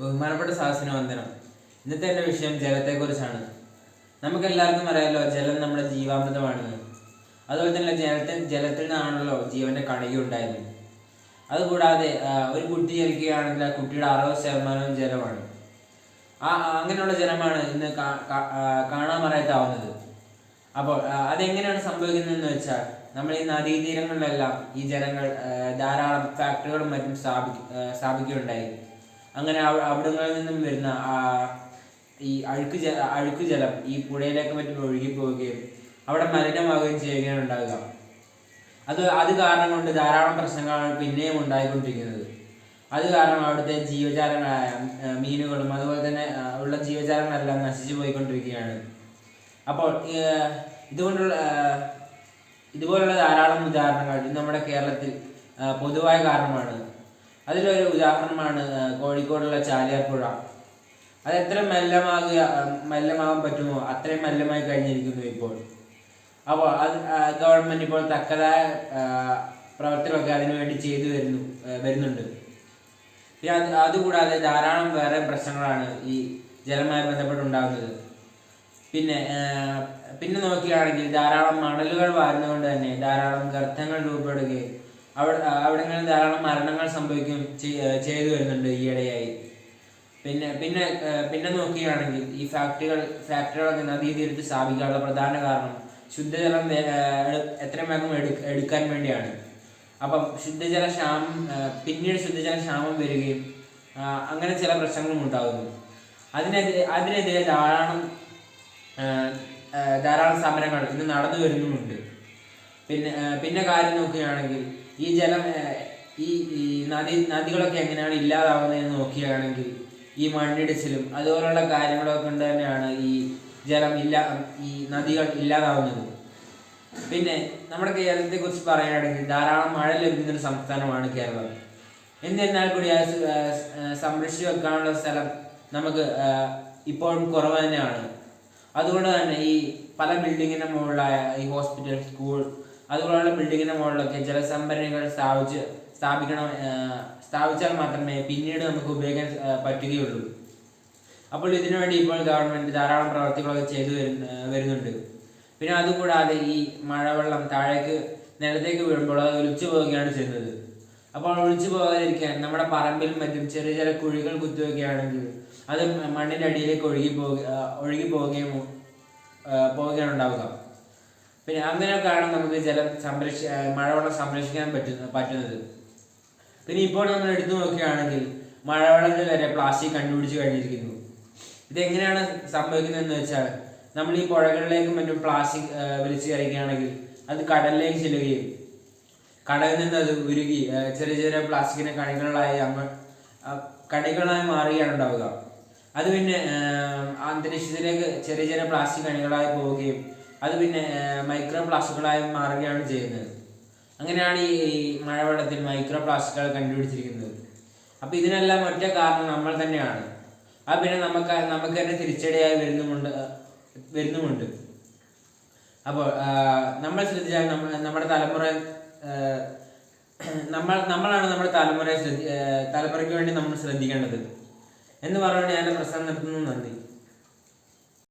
ബഹുമാനപ്പെട്ട സാഹസിന വന്ദനം ഇന്നത്തെ എന്റെ വിഷയം ജലത്തെക്കുറിച്ചാണ്. നമുക്കെല്ലാവർക്കും അറിയാമല്ലോ ജലം നമ്മുടെ ജീവാമൃതമാണെന്ന് അതുപോലെ തന്നെ ജലത്തിൽ ജലത്തിൽ നിന്നാണല്ലോ ജീവന്റെ കണിക ഉണ്ടായത്. അതുകൂടാതെ ഒരു കുട്ടി ജനിക്കുകയാണെങ്കിൽ ആ കുട്ടിയുടെ അറുപത് ശതമാനവും ജലമാണ്. ആ അങ്ങനെയുള്ള ജലമാണ് ഇന്ന് കാണാൻ കാണാമറയത്താവുന്നത്. അപ്പോൾ അതെങ്ങനെയാണ് സംഭവിക്കുന്നതെന്ന് വെച്ചാൽ നമ്മൾ ഈ നദീതീരങ്ങളിലെല്ലാം ഈ ജലങ്ങൾ ധാരാളം ഫാക്ടറികളും മറ്റും സ്ഥാപിക്കുക സ്ഥാപിക്കുകയുണ്ടായി. അങ്ങനെ അവ- അവിടങ്ങളിൽ നിന്നും വരുന്ന ഈ അഴുക്ക് ജല അഴുക്ക് ജലം ഈ പുഴയിലേക്ക് മറ്റും ഒഴുകി പോവുകയും അവിടെ മലിനമാവുകയും ചെയ്യുകയാണ് ഉണ്ടാകുക അത് അത് കാരണം കൊണ്ട് ധാരാളം പ്രശ്നങ്ങളാണ് പിന്നെയും ഉണ്ടായിക്കൊണ്ടിരിക്കുന്നത്. അത് കാരണം അവിടുത്തെ ജീവജാലങ്ങളായ മീനുകളും അതുപോലെ തന്നെ ഉള്ള ജീവജാലങ്ങളെല്ലാം നശിച്ചു പോയിക്കൊണ്ടിരിക്കുകയാണ്. അപ്പോൾ ഇതുകൊണ്ടുള്ള ഇതുപോലുള്ള ധാരാളം ഉദാഹരണങ്ങൾ നമ്മുടെ കേരളത്തിൽ പൊതുവായ കാരണമാണ്. അതിലൊരു ഉദാഹരണമാണ് കോഴിക്കോടുള്ള ചാലിയാർപ്പുഴ. അത് എത്ര മെല്ലമാകുക മെല്ലമാകാൻ പറ്റുമോ? അത്രയും മെല്ലമായി കഴിഞ്ഞിരിക്കുന്നു ഇപ്പോൾ. അപ്പോൾ അത് ഗവൺമെന്റ് ഇപ്പോൾ തക്കതായ പ്രവർത്തികളൊക്കെ അതിനുവേണ്ടി ചെയ്തു വരുന്നു വരുന്നുണ്ട്. പിന്നെ അത് അതുകൂടാതെ ധാരാളം വേറെ പ്രശ്നങ്ങളാണ് ഈ ജലമായി ബന്ധപ്പെട്ടുണ്ടാകുന്നത്. പിന്നെ പിന്നെ നോക്കുകയാണെങ്കിൽ ധാരാളം മണലുകൾ വാരുന്നതുകൊണ്ട് തന്നെ ധാരാളം ഗർത്തങ്ങൾ രൂപപ്പെടുകയും അവിടെ അവിടങ്ങളിൽ ധാരാളം മരണങ്ങൾ സംഭവിക്കുകയും ചെയ്- ചെയ്തു വരുന്നുണ്ട് ഈയിടെയായി പിന്നെ പിന്നെ പിന്നെ നോക്കുകയാണെങ്കിൽ ഈ ഫാക്ടറികൾ ഫാക്ടറികളൊക്കെ നദീതീരത്ത് സ്ഥാപിക്കാനുള്ള പ്രധാന കാരണം ശുദ്ധജലം എത്രയും വേഗം എടു- എടുക്കാൻ വേണ്ടിയാണ്. അപ്പം ശുദ്ധജല ക്ഷാമം പിന്നീട് ശുദ്ധജല ക്ഷാമം വരികയും അങ്ങനെ ചില പ്രശ്നങ്ങളും ഉണ്ടാകുന്നു. അതിനെതിരെ അതിനെതിരെ ധാരാളം ധാരാളം സമരങ്ങൾ ഇന്ന് നടന്നു വരുന്നുമുണ്ട്. പിന്നെ പിന്നെ കാര്യം നോക്കുകയാണെങ്കിൽ ഈ ജലം ഈ നദി നദികളൊക്കെ എങ്ങനെയാണ് ഇല്ലാതാവുന്നതെന്ന് നോക്കുകയാണെങ്കിൽ ഈ മണ്ണിടിച്ചിലും അതുപോലുള്ള കാര്യങ്ങളൊക്കെ കൊണ്ട് തന്നെയാണ് ഈ ജലം ഇല്ല ഈ നദികൾ ഇല്ലാതാവുന്നത്. പിന്നെ നമ്മുടെ കേരളത്തെ കുറിച്ച് പറയുകയാണെങ്കിൽ ധാരാളം മഴ ലഭിക്കുന്ന ഒരു സംസ്ഥാനമാണ് കേരളം. എന്നിരുന്നാൽ കൂടി ആ, സംരക്ഷിച്ചു വെക്കാനുള്ള സ്ഥലം നമുക്ക് ഇപ്പോഴും കുറവ് തന്നെയാണ്. അതുകൊണ്ട് തന്നെ ഈ പല ബിൽഡിങ്ങിന്റെ മുകളിലായ ഈ ഹോസ്പിറ്റൽ സ്കൂൾ അതുപോലുള്ള ബിൽഡിങ്ങിന്റെ മുകളിലൊക്കെ ജലസംഭരണികൾ സ്ഥാപിച്ച് സ്ഥാപിക്കണം സ്ഥാപിച്ചാൽ മാത്രമേ പിന്നീട് നമുക്ക് ഉപയോഗിക്കാൻ പറ്റുകയുള്ളൂ. അപ്പോൾ ഇതിനുവേണ്ടി ഇപ്പോൾ ഗവൺമെന്റ് ധാരാളം പ്രവർത്തികളൊക്കെ ചെയ്തു വരുന്ന വരുന്നുണ്ട്. പിന്നെ അതുകൂടാതെ ഈ മഴവെള്ളം താഴേക്ക് നിലത്തേക്ക് വീഴുമ്പോൾ അത് ഒലിച്ചു പോവുകയാണ് ചെയ്യുന്നത്. അപ്പോൾ ഒളിച്ചു പോകാതിരിക്കാൻ നമ്മുടെ പറമ്പിലും മറ്റും ചെറിയ ചെറിയ കുഴികൾ കുത്തുവെക്കുകയാണെങ്കിൽ അത് മണ്ണിന്റെ അടിയിലേക്ക് ഒഴുകി പോകുക ഒഴുകി പോവുകയും പോവുകയാണ് ഉണ്ടാവുക. പിന്നെ അങ്ങനെയൊക്കെയാണ് നമുക്ക് ജലം സംരക്ഷി മഴവെള്ളം സംരക്ഷിക്കാൻ പറ്റുന്ന പറ്റുന്നത്. പിന്നെ ഇപ്പോൾ നമ്മൾ എടുത്തു നോക്കുകയാണെങ്കിൽ മഴവെള്ളത്തിൽ വരെ പ്ലാസ്റ്റിക് കണ്ടുപിടിച്ച് കഴിഞ്ഞിരിക്കുന്നു. ഇതെങ്ങനെയാണ് സംഭവിക്കുന്നതെന്ന് വെച്ചാൽ നമ്മൾ ഈ പുഴകളിലേക്കും മറ്റും പ്ലാസ്റ്റിക് വലിച്ചു കയറിക്കുകയാണെങ്കിൽ അത് കടലിലേക്ക് ചെല്ലുകയും കടലിൽ നിന്ന് അത് ഉരുകി ചെറിയ ചെറിയ പ്ലാസ്റ്റിക്കിന്റെ കണികളായി ആ, കണികളായി മാറുകയാണ് ഉണ്ടാവുക. അത് പിന്നെ അന്തരീക്ഷത്തിലേക്ക് ചെറിയ ചെറിയ പ്ലാസ്റ്റിക് കണികളായി പോവുകയും അത് പിന്നെ ആ, മൈക്രോ പ്ലാസ്റ്റിക്കുകളായി മാറുകയാണ് ചെയ്യുന്നത്. അങ്ങനെയാണ് ഈ മഴവെള്ളത്തിൽ മൈക്രോ പ്ലാസ്റ്റിക്കുകൾ കണ്ടുപിടിച്ചിരിക്കുന്നത്. അപ്പോൾ ഇതിനെല്ലാം ഒറ്റ കാരണം നമ്മൾ തന്നെയാണ്. അത് പിന്നെ നമുക്ക് നമുക്ക് തന്നെ തിരിച്ചടിയായി വരുന്നുമുണ്ട് വരുന്നുമുണ്ട്. അപ്പോൾ നമ്മൾ ശ്രദ്ധിച്ചാൽ നമ്മൾ നമ്മുടെ തലമുറ നമ്മൾ നമ്മളാണ് നമ്മുടെ തലമുറയെ ശ്രദ്ധി തലമുറയ്ക്ക് വേണ്ടി നമ്മൾ ശ്രദ്ധിക്കേണ്ടത്. എന്ന് പറഞ്ഞുകൊണ്ട് ഞാൻ പ്രസംഗം നിർത്തുന്നു. നന്ദി.